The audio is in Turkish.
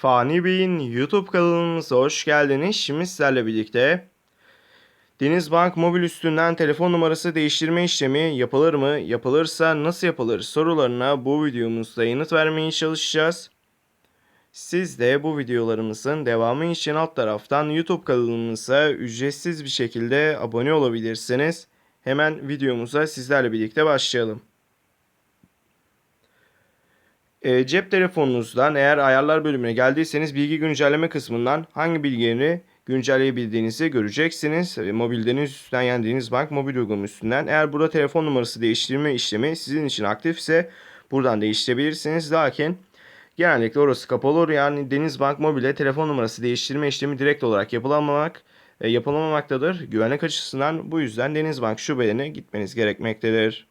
Fani Bey'in YouTube kanalımıza hoş geldiniz. Şimdi sizlerle birlikte Denizbank mobil üstünden telefon numarası değiştirme işlemi yapılır mı? Yapılırsa nasıl yapılır sorularına bu videomuzda yanıt vermeye çalışacağız. Siz de bu videolarımızın devamı için alt taraftan YouTube kanalımıza ücretsiz bir şekilde abone olabilirsiniz. Hemen videomuza sizlerle birlikte başlayalım. E, cep telefonunuzdan eğer ayarlar bölümüne geldiyseniz bilgi güncelleme kısmından hangi bilgileri güncelleyebildiğinizi göreceksiniz. E, mobil deniz üstünden yani Denizbank mobil uygulama üstünden. Eğer burada telefon numarası değiştirme işlemi sizin için aktifse buradan değiştirebilirsiniz. Lakin genellikle orası kapalı olur. Yani Denizbank mobile telefon numarası değiştirme işlemi direkt olarak yapılamamak e, yapılamamaktadır. Güvenlik açısından bu yüzden Denizbank şubelerine gitmeniz gerekmektedir.